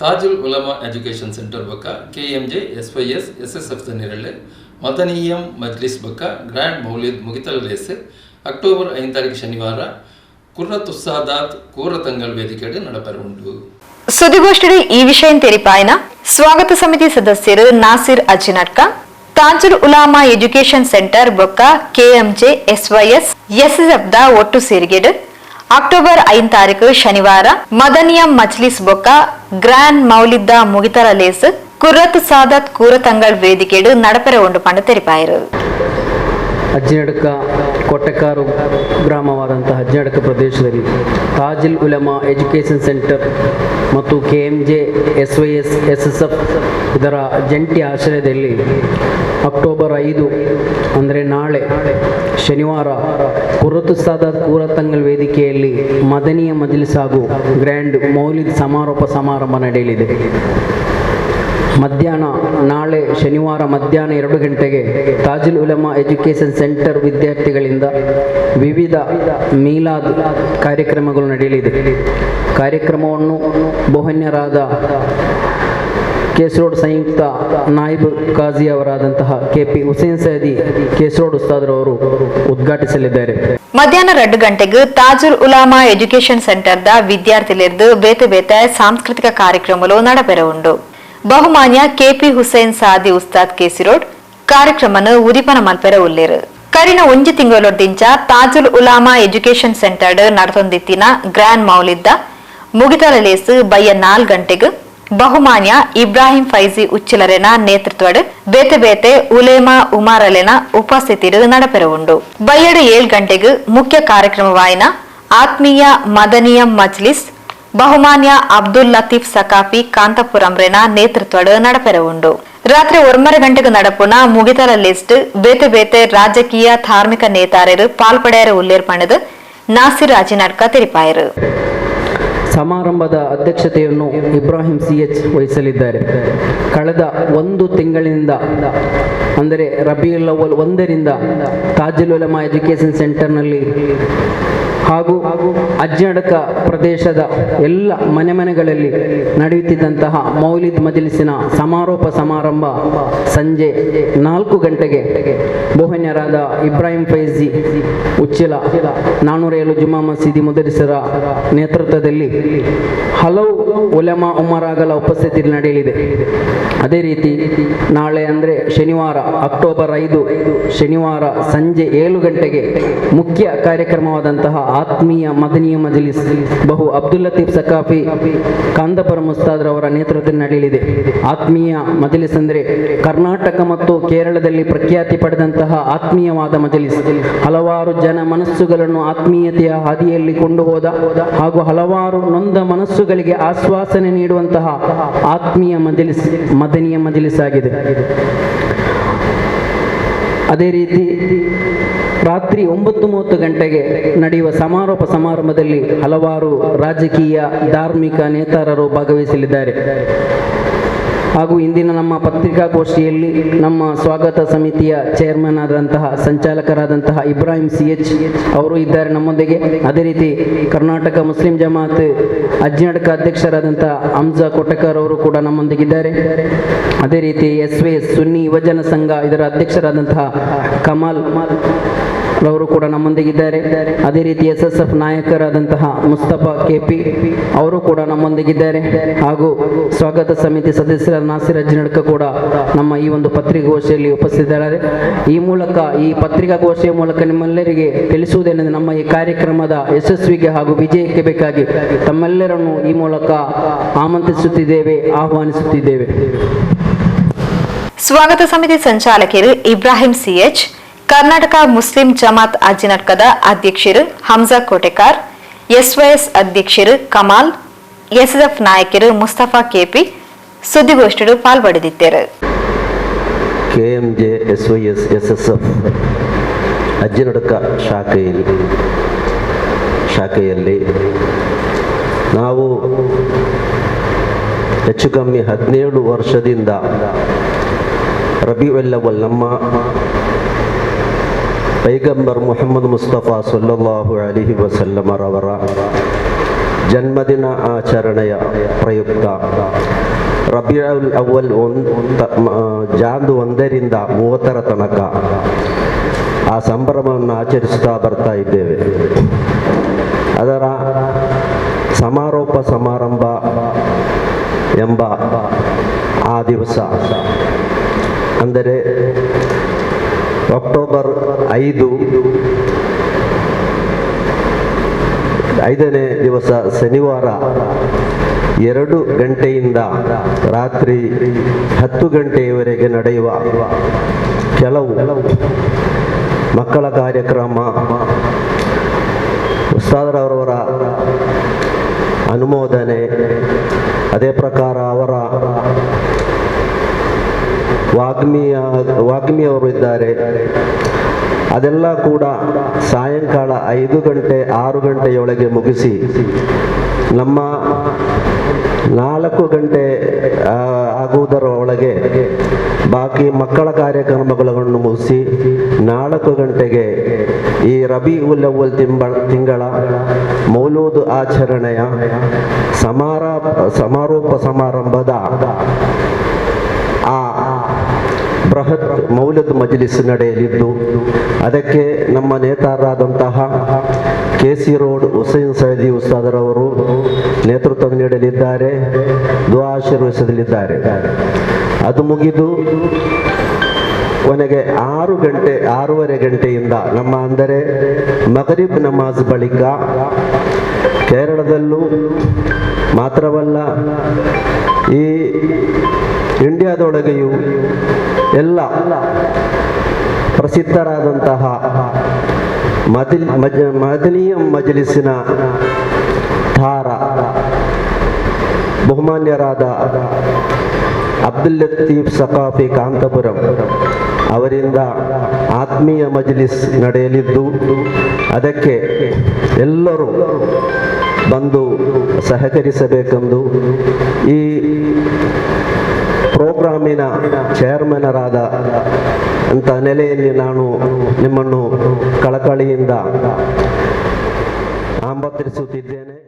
Tajul Ulama education centre Bakka K M J S Y S S S F ನೆರಳೆ, ಮದನೀಯಂ Majlis ಬಕ್ಕ, grand ಮುಗಿತಲ lace October ಐದು ತಾರೀಕು ಶನಿವಾರ ಕುರ್ರತ್ ಉತ್ಸಾದಾತ್ ಕೂರತಂಗಲ್ ವೇದಿಕೆಡೆ ನಡಪೆರ ಉಂಟು ಸುದ್ದಿಗೋಷ್ಠಿಯಲ್ಲಿ ಈ ವಿಷಯ ತೆರಿಪಾಯನ ಸ್ವಾಗತ ಸಮಿತಿ ಸದಸ್ಯರು ನಾಸಿರ್ ಅಜಿನಟ್ಕ ತಾಜುಲ್ ಉಲಾಮಾ ಎಜುಕೇಷನ್ ಸೆಂಟರ್ ಬೊಕ್ಕ, ಕೆಎಂಜೆ, ಎಸ್ವೈಎಸ್ ದ ಒಟ್ಟು ಸೇರಿಗೆಡು ಅಕ್ಟೋಬರ್ ಐದು ತಾರೀಕು ಶನಿವಾರ ಮದನಿಯಂ ಮಜ್ಲಿಸ್ ಬೊಕ್ಕ ಗ್ರ್ಯಾಂಡ್ ಮೌಲಿದ್ದ ಮುಗಿತರ ಲೇಸ್ ಕುರತ್ ಸಾದತ್ ಕೂರತಂಗಳ್ ವೇದಿಕೆಡು ನಡಪರೆ ಉಂಡು ಪಂಡ ತೆರಿಪಾಯರು. ಅಜ್ಜಿನಡ್ಕ ಕೊಟ್ಟಕಾರು ಗ್ರಾಮವಾದಂತಹ ಅಜ್ಜಿನಡ್ಕ ಪ್ರದೇಶದಲ್ಲಿ ತಾಜಿಲ್ ಉಲಮಾ ಎಜುಕೇಷನ್ ಸೆಂಟರ್ ಮತ್ತು K M J S Y S S S F ಇದರ ಜಂಟಿ ಆಶ್ರಯದಲ್ಲಿ ಅಕ್ಟೋಬರ್ ಐದು ಅಂದರೆ ನಾಳೆ ಶನಿವಾರ ಕುರತುಸ್ತಾದ ಕೂರತಂಗಲ್ ವೇದಿಕೆಯಲ್ಲಿ ಮದನಿಯ ಮಜ್ಲಿಸ್ ಹಾಗೂ ಗ್ರ್ಯಾಂಡ್ ಮೌಲಿದ್ ಸಮಾರೋಪ ಸಮಾರಂಭ ನಡೆಯಲಿದೆ. ಮಧ್ಯಾಹ್ನ ನಾಳೆ ಶನಿವಾರ ಮಧ್ಯಾಹ್ನ ಎರಡು ಗಂಟೆಗೆ ತಾಜುಲ್ ಉಲಮಾ ಎಜುಕೇಶನ್ ಸೆಂಟರ್ ವಿದ್ಯಾರ್ಥಿಗಳಿಂದ ವಿವಿಧ ಮೀಲಾದ್ ಕಾರ್ಯಕ್ರಮಗಳು ನಡೆಯಲಿದೆ. ಕಾರ್ಯಕ್ರಮವನ್ನು ಬಹುನ್ಯರಾದ ಕೇಸರೋಡ್ ಸಂಯುಕ್ತ ನಾಯಿಬ್ ಕಾಜಿ ಅವರಾದಂತಹ ಕೆ ಪಿ ಹುಸೇನ್ ಸೈದಿ ಕೇಸರೋಡ್ ಉಸ್ತಾದ್ರವರು ಉದ್ಘಾಟಿಸಲಿದ್ದಾರೆ. ಮಧ್ಯಾಹ್ನ ಎರಡು ಗಂಟೆಗೆ ತಾಜುಲ್ ಉಲಾಮಾ ಎಜುಕೇಶನ್ ಸೆಂಟರ್ ದ ವಿದ್ಯಾರ್ಥಿಲಿರ್ದು ಬೇತೆ ಬೇತೆ ಸಾಂಸ್ಕೃತಿಕ ಕಾರ್ಯಕ್ರಮಗಳು ನಡಪೆರ ಉಂಡು ಬಹುಮಾನ್ಯ ಕೆಪಿ ಹುಸೇನ್ ಸಾದಿ ಉಸ್ತಾದ್ ಕೇಸಿರೋಡ್ ಕಾರ್ಯಕ್ರಮನ ಉದಿಪನ ಮಲ್ಪೆರ ಉಲ್ಲೇರು ಕರಿನ ಒಂಜಿ ತಿಂಗಳೊಡ್ದಿಂಚ ತಾಜುಲ್ ಉಲಾಮಾ ಎಜುಕೇಶನ್ ಸೆಂಟರ್ ನಡತೊಂದಿತ್ತಿನ ಗ್ರ್ಯಾಂಡ್ ಮೌಲಿದ್ದ ಮುಗಿತಲ ಲೇಸು ಬಯ್ಯ ನಾಲ್ ಗಂಟೆಗೆ ಬಹುಮಾನ್ಯ ಇಬ್ರಾಹಿಂ ಫೈಜಿ ಉಚ್ಚಿಲರೆನ ನೇತೃತ್ವಡ್ ಬೇತೆ ಬೇತೆ ಉಲೇಮಾ ಉಮಾರಲೆನ ಉಪಸ್ಥಿತಿರು ಉಂಡು ಬಯ್ಯಡು ಏಳ್ ಗಂಟೆಗೆ ಮುಖ್ಯ ಕಾರ್ಯಕ್ರಮವಾಯಿನ ಆತ್ಮೀಯ ಮದನಿಯಂ ಮಜ್ಲಿಸ್ ಬಹುಮಾನ್ಯ ಅಬ್ದುಲ್ ಲತೀಫ್ ಸಕಾಫಿ ಕಾಂತಪುರಂರೆನ ನೇತೃತ್ವಡ್ ನಡಪೆರವುಂಡು ರಾತ್ರಿ ಒಂಬರ ಗಂಟೆಗೆ ನಡಪುನ ಮುಗಿತರ ಲಿಸ್ಟ್ ಬೇತೆ ಬೇತೆ ರಾಜಕೀಯ ಧಾರ್ಮಿಕ ನೇತಾರರು ಪಾಲ್ಪಡೆಯರ ಉಲ್ಲೇರ್ಪಣದು ನಾಸಿರ್ ಅಜಿನಡ್ಕ ತಿಳಿಪಾಯರು. ಸಮಾರಂಭದ ಅಧ್ಯಕ್ಷತೆಯನ್ನು ಇಬ್ರಾಹಿಂ ಸಿ ಎಚ್ ವಹಿಸಲಿದ್ದಾರೆ. ಕಳೆದ ಒಂದು ತಿಂಗಳಿನಿಂದ, ಅಂದರೆ ರಬಿಯುಲ್ ಅವಲ್ ಒಂದರಿಂದ ತಾಜುಲ್ ಉಲಮಾ ಎಜುಕೇಷನ್ ಸೆಂಟರ್ನಲ್ಲಿ ಹಾಗೂ ಅಜ್ಜಡಕ ಪ್ರದೇಶದ ಎಲ್ಲ ಮನೆ ಮನೆಗಳಲ್ಲಿ ನಡೆಯುತ್ತಿದ್ದಂತಹ ಮೌಲಿದ್ ಮಜಲಿಸಿನ ಸಮಾರೋಪ ಸಮಾರಂಭ ಸಂಜೆ ನಾಲ್ಕು ಗಂಟೆಗೆ ಬೋಹನ್ಯರಾದ ಇಬ್ರಾಹಿಂ ಫೈಜಿ ಉಚ್ಚಿಲ ನಾನೂರ ಏಳು ಜುಮಾ ಮಸೀದಿ ಮುದರಿಸರ ನೇತೃತ್ವದಲ್ಲಿ ಹಲವು ಉಲೆಮಾ ಉಮರಾಗಲ ಉಪಸ್ಥಿತಿ ನಡೆಯಲಿದೆ. ಅದೇ ರೀತಿ ನಾಳೆ ಅಂದರೆ ಶನಿವಾರ ಅಕ್ಟೋಬರ್ ಐದು ಶನಿವಾರ ಸಂಜೆ ಏಳು ಗಂಟೆಗೆ ಮುಖ್ಯ ಕಾರ್ಯಕ್ರಮವಾದಂತಹ ಆತ್ಮೀಯ ಮದನೀಯ ಮಜಲಿಸ್ ಬಹು ಅಬ್ದುಲ್ ಲತೀಫ್ ಸಕಾಫಿ ಕಾಂದಪುರ ಮುಸ್ತಾದ್ರವರ ನೇತೃತ್ವದಲ್ಲಿ ನಡೆಯಲಿದೆ. ಆತ್ಮೀಯ ಮಜಲಿಸ್ ಅಂದ್ರೆ ಕರ್ನಾಟಕ ಮತ್ತು ಕೇರಳದಲ್ಲಿ ಪ್ರಖ್ಯಾತಿ ಪಡೆದಂತಹ ಆತ್ಮೀಯವಾದ ಮಜಲಿಸ್. ಹಲವಾರು ಜನ ಮನಸ್ಸುಗಳನ್ನು ಆತ್ಮೀಯತೆಯ ಹಾದಿಯಲ್ಲಿ ಕೊಂಡು ಹೋದ ಹಾಗೂ ಹಲವಾರು ನೊಂದ ಮನಸ್ಸುಗಳಿಗೆ ಆಶ್ವಾಸನೆ ನೀಡುವಂತಹ ಆತ್ಮೀಯ ಮಜಲಿಸ್, ಮದನೀಯ ಮಜಲಿಸ್ ಆಗಿದೆ. ಅದೇ ರೀತಿ ರಾತ್ರಿ ಒಂಬತ್ತು ಮೂವತ್ತು ಗಂಟೆಗೆ ನಡೆಯುವ ಸಮಾರೋಪ ಸಮಾರಂಭದಲ್ಲಿ ಹಲವಾರು ರಾಜಕೀಯ ಧಾರ್ಮಿಕ ನೇತಾರರು ಭಾಗವಹಿಸಲಿದ್ದಾರೆ. ಹಾಗೂ ಇಂದಿನ ನಮ್ಮ ಪತ್ರಿಕಾಗೋಷ್ಠಿಯಲ್ಲಿ ನಮ್ಮ ಸ್ವಾಗತ ಸಮಿತಿಯ ಚೇರ್ಮನ್ ಆದಂತಹ ಸಂಚಾಲಕರಾದಂತಹ ಇಬ್ರಾಹಿಂ ಸಿ ಎಚ್ ಅವರು ಇದ್ದಾರೆ ನಮ್ಮೊಂದಿಗೆ. ಅದೇ ರೀತಿ ಕರ್ನಾಟಕ ಮುಸ್ಲಿಂ ಜಮಾತ್ ಅಜ್ಞಾಡಕ ಅಧ್ಯಕ್ಷರಾದಂತಹ ಹಂಜಾ ಕೊಟ್ಟಕರ್ ಅವರು ಕೂಡ ನಮ್ಮೊಂದಿಗಿದ್ದಾರೆ. ಅದೇ ರೀತಿ ಎಸ್ ವಿ ಸುನ್ನಿ ಯುವಜನ ಸಂಘ ಇದರ ಅಧ್ಯಕ್ಷರಾದಂತಹ ಕಮಾಲ್ ಅವರು ಕೂಡ ನಮ್ಮೊಂದಿಗಿದ್ದಾರೆ ಅದೇ ರೀತಿ ಎಸ್ ಎಸ್ ಎಫ್ ನಾಯಕರಾದಂತಹ ಮುಸ್ತಫಾ ಕೆಪಿ ಅವರು ಕೂಡ ನಮ್ಮೊಂದಿಗಿದ್ದಾರೆ ಹಾಗೂ ಸ್ವಾಗತ ಸಮಿತಿ ಸದಸ್ಯರ ನಾಸಿರ್ ಅಜ್ಜನಡ್ಕ ಕೂಡ ನಮ್ಮ ಈ ಒಂದು ಪತ್ರಿಕಾಗೋಷ್ಠಿಯಲ್ಲಿ ಉಪಸ್ಥಿತರಾದರೆ ಈ ಮೂಲಕ, ಈ ಪತ್ರಿಕಾಗೋಷ್ಠಿಯ ಮೂಲಕ ನಿಮ್ಮೆಲ್ಲರಿಗೆ ತಿಳಿಸುವುದೇನೆಂದರೆ ನಮ್ಮ ಈ ಕಾರ್ಯಕ್ರಮದ ಯಶಸ್ವಿಗೆ ಹಾಗೂ ವಿಜಯಕ್ಕೆ ಬೇಕಾಗಿ ತಮ್ಮೆಲ್ಲರನ್ನು ಈ ಮೂಲಕ ಆಮಂತ್ರಿಸುತ್ತಿದ್ದೇವೆ, ಆಹ್ವಾನಿಸುತ್ತಿದ್ದೇವೆ. ಸ್ವಾಗತ ಸಮಿತಿ ಸಂಚಾಲಕರು ಇಬ್ರಾಹಿಂ ಸಿಎಚ್ ಕರ್ನಾಟಕ ಮುಸ್ಲಿಂ ಜಮಾತ್ ಅಜಿನಟ್ಕದ ಅಧ್ಯಕ್ಷರು ಹಮ್ಜಾ ಕೋಟೆಕಾರ್, ಎಸ್ವೈಎಸ್ ಅಧ್ಯಕ್ಷರು ಕಮಾಲ್ ಎಸ್ಎಫ್ ನಾಯಕರು ಮುಸ್ತಫಾ ಕೆಪಿ ಸುದ್ದಿಗೋಷ್ಠಿಗಳು ಪಾಲ್ಪಡೆದಿದ್ದರು K M J S Y S S S F Ajjinadka ಶಾಖೆಯಲ್ಲಿ ಶಾಖೆಯಲ್ಲಿ ನಾವು ಹೆಚ್ಚು ಕಮ್ಮಿ ಹದಿನೇಳು ವರ್ಷದಿಂದ ರಬಿউಲ್ಲವಲ್ ನಮ್ಮ ಪೈಗಂಬರ್ ಮುಹಮ್ಮದ್ ಮುಸ್ತಫಾ ಸಲ್ಲಲ್ಲಾಹು ಅಲಿಹಿ ವಸಲ್ಲಮರವರ ಜನ್ಮದಿನ ಆಚರಣೆಯ ಪ್ರಯುಕ್ತ ರಬಿಯುಲ್ ಅವಲ್ ಒಂದು ಜಾಂದು ಒಂದರಿಂದ ಮೂವತ್ತರ ತನಕ ಆ ಸಂಭ್ರಮವನ್ನು ಆಚರಿಸ್ತಾ ಬರ್ತಾ ಇದ್ದೇವೆ ಅದರ ಸಮಾರೋಪ ಸಮಾರಂಭ ಎಂಬ ಆ ದಿವಸ ಅಂದರೆ ಅಕ್ಟೋಬರ್ ಐದು. ಐದನೇ ದಿವಸ ಶನಿವಾರ ಎರಡು ಗಂಟೆಯಿಂದ ರಾತ್ರಿ ಹತ್ತು ಗಂಟೆಯವರೆಗೆ ನಡೆಯುವ ಕೆಲವು ಮಕ್ಕಳ ಕಾರ್ಯಕ್ರಮ ಉಸ್ತಾದರವರವರ ಅನುಮೋದನೆ, ಅದೇ ಪ್ರಕಾರ ಅವರ ವಾಗ್ಮಿಯ ವಾಗ್ಮಿಯವರು ಇದ್ದಾರೆ ಅದೆಲ್ಲ ಕೂಡ ಸಾಯಂಕಾಲ ಐದು ಗಂಟೆ, ಆರು ಗಂಟೆಯೊಳಗೆ ಮುಗಿಸಿ ನಮ್ಮ ನಾಲ್ಕು ಗಂಟೆ ಆಗುವುದರ ಒಳಗೆ ಬಾಕಿ ಮಕ್ಕಳ ಕಾರ್ಯಕ್ರಮಗಳನ್ನು ಮುಗಿಸಿ ನಾಲ್ಕು ಗಂಟೆಗೆ ಈ ರಬಿ ಉಲ್ಲವಲ್ ತಿಂಬ, ತಿಂಗಳ ಮೌಲೂದು ಆಚರಣೆಯ ಸಮಾರ, ಸಮಾರೋಪ ಸಮಾರಂಭದ ಆ ಬೃಹತ್ ಮೌಲ್ಯದ ಮಜಲಿಸ್ ನಡೆಯಲಿದ್ದು, ಅದಕ್ಕೆ ನಮ್ಮ ನೇತಾರರಾದಂತಹ K C road Hussain Saidi ಉಸ್ತಾದರವರು ನೇತೃತ್ವ ನೀಡಲಿದ್ದಾರೆ, ದ್ವ ಅದು ಮುಗಿದು ಕೊನೆಗೆ ಆರು ಗಂಟೆ, ಆರೂವರೆ ಗಂಟೆಯಿಂದ ನಮ್ಮ ಅಂದರೆ ಮಗರಿಬ್ ನಮಾಜ್ ಬಳಿಕ ಕೇರಳದಲ್ಲೂ ಮಾತ್ರವಲ್ಲ, ಈ ಇಂಡಿಯಾದೊಳಗೆಯೂ ಎಲ್ಲ ಪ್ರಸಿದ್ಧರಾದಂತಹ ಮದಿಲ್ ಮಜ ಮದನೀಯ ಮಜಲಿಸಿನ ಧಾರ ಬಹುಮಾನ್ಯರಾದ ಅಬ್ದುಲ್ ಲತೀಫ್ ಸಕಾಫಿ ಕಾಂತಪುರಂ ಅವರಿಂದ ಆತ್ಮೀಯ ಮಜಲಿಸ್ ನಡೆಯಲಿದ್ದು, ಅದಕ್ಕೆ ಎಲ್ಲರೂ ಬಂದು ಸಹಕರಿಸಬೇಕೆಂದು ಈ ಪ್ರೋಗ್ರಾಮಿನ ಚೇರ್ಮನರಾದ ಅಂತ ನೆಲೆಯಲ್ಲಿ ನಾನು ನಿಮ್ಮನ್ನು ಕಳಕಳಿಯಿಂದ ಆಮಂತ್ರಿಸುತ್ತಿದ್ದೇನೆ